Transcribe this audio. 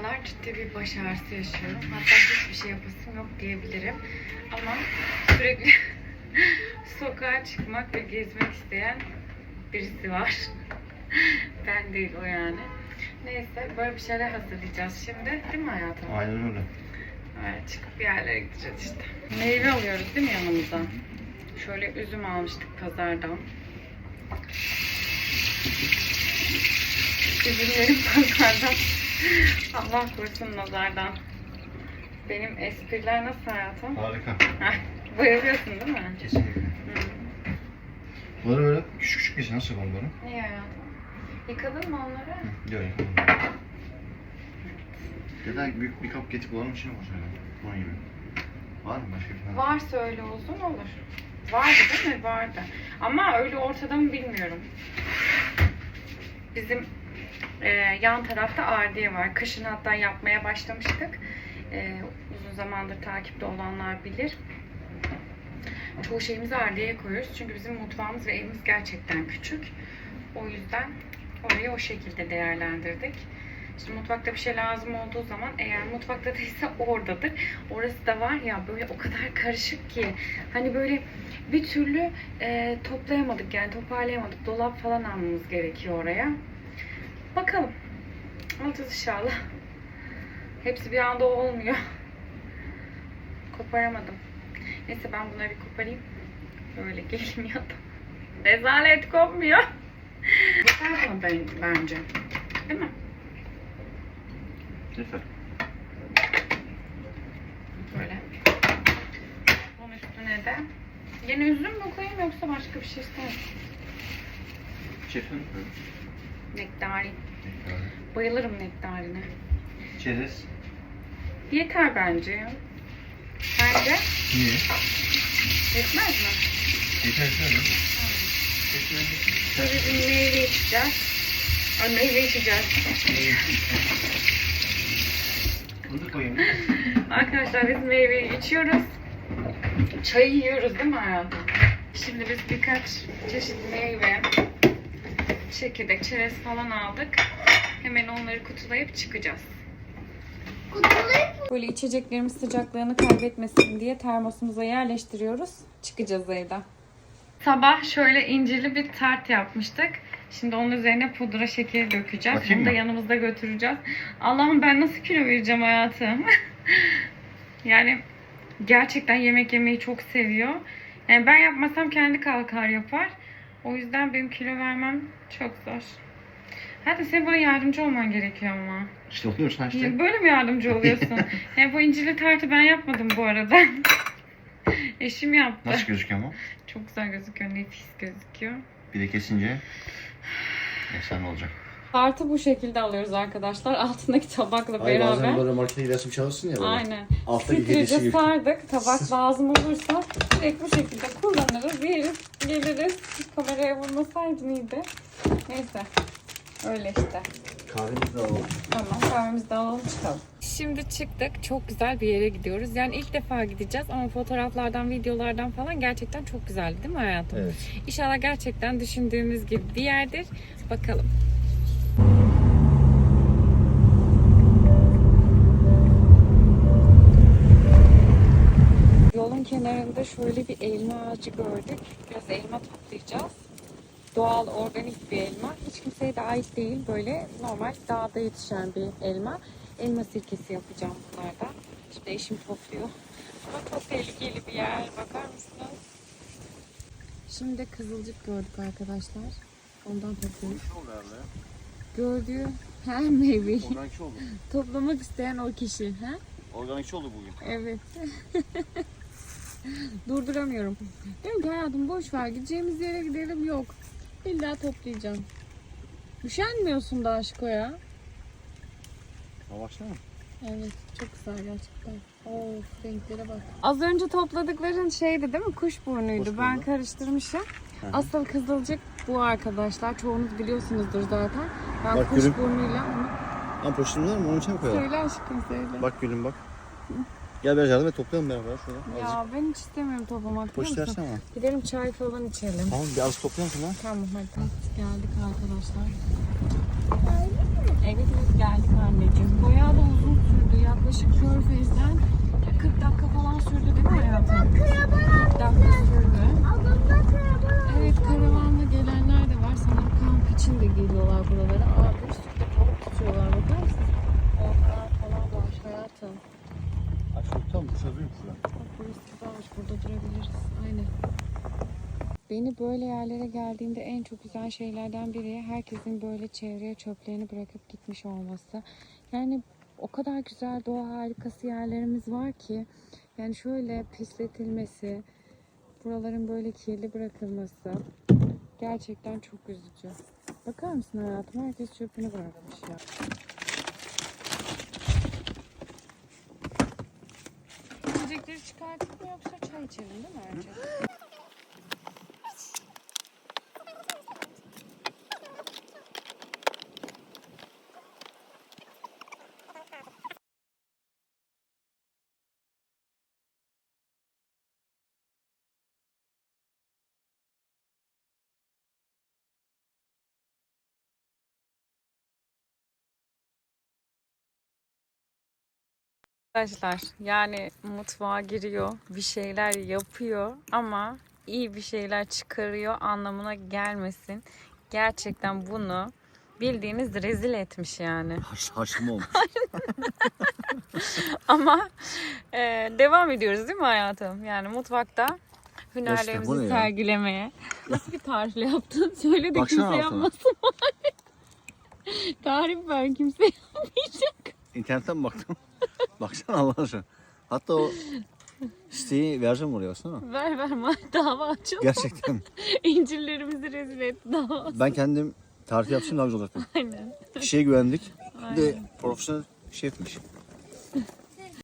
aralar ciddi bir baş ağrısı yaşıyorum. Hatta hiçbir şey yapasım yok diyebilirim. Ama sürekli sokağa çıkmak ve gezmek isteyen birisi var. ben değil o yani. Neyse böyle bir şeyler hazırlayacağız şimdi. Değil mi hayatım? Aynen öyle. Evet, çıkıp bir yerlere gideceğiz işte. Meyve alıyoruz değil mi yanımıza? Şöyle üzüm almıştık pazardan. Üzümlerim pazardan. Allah korusun nazardan. Benim espriler nasıl hayatım? Harika. Bayılıyorsun değil mi? Kesinlikle. Hı. Bunları böyle küçük küçük kesin nasıl yapalım böyle? Niye hayatım? Yıkadın mı onları? Hı, Yok. Ya da büyük bir kap getirip olanın içine koysun öyle. Bunun gibi. Var mı başka bir tane? Varsa öyle uzun olur. Vardı değil mi? Vardı. Ama öyle ortada mı bilmiyorum. Bizim e, yan tarafta ardiye var. Kışın hatta yapmaya başlamıştık. E, uzun zamandır takipte olanlar bilir. Çoğu şeyimizi ardiyeye koyuyoruz. Çünkü bizim mutfağımız ve evimiz gerçekten küçük. O yüzden orayı o şekilde değerlendirdik. İşte mutfakta bir şey lazım olduğu zaman eğer mutfakta değilse oradadır. Orası da var ya böyle o kadar karışık ki hani böyle bir türlü e, toplayamadık yani toparlayamadık. Dolap falan almamız gerekiyor oraya. Bakalım. Alacağız inşallah. Hepsi bir anda olmuyor. Koparamadım. Neyse ben bunları bir koparayım. Böyle gelin ya da. Rezalet kopmuyor. Yeter buna ben, bence. Değil mi? Yeter. Böyle. Bunun üstüne de. Yine üzüm mü koyayım yoksa başka bir şey ister misin? Şefin böyle. Nektarin. Bayılırım nektarine. Çerez. Yeter bence ya. Sence? Niye? Yetmez mi? Yeter mi? Sonra bir meyve içeceğiz. Ay meyve içeceğiz. Bunu da koyayım. Arkadaşlar biz meyveyi içiyoruz. Çayı yiyoruz değil mi hayatım? Şimdi biz birkaç çeşit meyve, çekirdek, çerez falan aldık. Hemen onları kutulayıp çıkacağız. Böyle içeceklerimiz sıcaklığını kaybetmesin diye termosumuza yerleştiriyoruz. Çıkacağız evden. Sabah şöyle incirli bir tart yapmıştık. Şimdi onun üzerine pudra şekeri dökeceğiz. Bakayım Bunu da mı? yanımızda götüreceğiz. Allah'ım ben nasıl kilo vereceğim hayatım? yani gerçekten yemek yemeyi çok seviyor. Yani ben yapmasam kendi kalkar yapar. O yüzden benim kilo vermem çok zor. Hatta senin bana yardımcı olman gerekiyor ama. İşte oluyorsun işte. Ya Böyle mi yardımcı oluyorsun? yani bu incirli tartı ben yapmadım bu arada. Eşim yaptı. Nasıl gözüküyor ama? Çok güzel gözüküyor, nefis gözüküyor. Bir de kesince efsane olacak. Tartı bu şekilde alıyoruz arkadaşlar. Altındaki tabakla Ay bazen beraber. böyle markete gidersin çalışsın ya böyle. Aynen. Alttaki girişi gibi. sardık. Tabak lazım olursa direkt bu şekilde kullanırız, yeriz, geliriz. Kameraya vurmasaydım iyiydi. Neyse. Öyle işte. Kahvemizi de alalım. Tamam kahvemizi de alalım çıkalım. Şimdi çıktık. Çok güzel bir yere gidiyoruz. Yani ilk defa gideceğiz ama fotoğraflardan, videolardan falan gerçekten çok güzeldi değil mi hayatım? Evet. İnşallah gerçekten düşündüğümüz gibi bir yerdir. Bakalım. Kenarında şöyle bir elma ağacı gördük. Biraz elma toplayacağız. Doğal, organik bir elma. Hiç kimseye de ait değil. Böyle normal dağda yetişen bir elma. Elma sirkesi yapacağım bunlardan. Şimdi eşim topluyor. Ama çok tehlikeli bir yer. Bakar mısınız? Şimdi kızılcık gördük arkadaşlar. Ondan topluyoruz. Gördüğü her meyveyi Organikçi oldu. toplamak isteyen o kişi. He? Organikçi oldu bugün. Evet. Durduramıyorum. Diyorum ki hayatım boş ver gideceğimiz yere gidelim yok. İlla toplayacağım. Üşenmiyorsun da aşko ya. Ama baksana. Evet çok güzel gerçekten. Of renklere bak. Az önce topladıkların şeydi değil mi? Kuş burnuydu. Kuş ben karıştırmışım. hı. Asıl kızılcık bu arkadaşlar. Çoğunuz biliyorsunuzdur zaten. Ben Bak kuş gülüm. burnuyla onu... Lan poşetim var mı? Onun içine mi koyalım? Söyle aşkım söyle. Bak gülüm bak. Gel biraz yardım et toplayalım beraber şöyle. Azıcık. Ya ben hiç istemiyorum toplamak. biliyor Poşet musun? versene. Gidelim çay falan içelim. Tamam bir az toplayalım şuna. Tamam hadi. Geldik arkadaşlar. Evet biz geldik anneciğim. Bayağı da yaklaşık Körfez'den 40 dakika falan sürdü değil mi hayatım? 40 dakika sürdü. Evet karavanla gelenler de var. Sanırım kamp için de geliyorlar buralara. Aa bir sürü de tavuk tutuyorlar bakar mısın? Ortalar falan var hayatım. Tam dışarıdayım şurada. Bak burası güzelmiş. Burada durabiliriz. Aynen. Beni böyle yerlere geldiğimde en çok güzel şeylerden biri herkesin böyle çevreye çöplerini bırakıp gitmiş olması. Yani o kadar güzel doğa harikası yerlerimiz var ki yani şöyle pisletilmesi, buraların böyle kirli bırakılması gerçekten çok üzücü. Bakar mısın hayatım? Herkes çöpünü bırakmış ya. Çıkartıp mı yoksa çay içelim değil mi önce? Arkadaşlar yani mutfağa giriyor, bir şeyler yapıyor ama iyi bir şeyler çıkarıyor anlamına gelmesin. Gerçekten bunu bildiğiniz rezil etmiş yani. Haş, haşım olmuş. Ama e, devam ediyoruz değil mi hayatım? Yani mutfakta hünerlerimizi ne ya? sergilemeye. Nasıl bir tarifle yaptın? Söyle de Baksana kimse altına. yapmasın. Tarif ver kimse yapmayacak. İnternetten mi baktım? Baksana Allah aşkına. Hatta o siteyi vereceğim oraya baksana. Ver ver ma- dava açalım. Gerçekten. İncirlerimizi rezil et dava. Ben kendim tarif yapsam daha güzel olacaktı. Aynen. Kişiye güvendik. Bir de profesyonel şefmiş.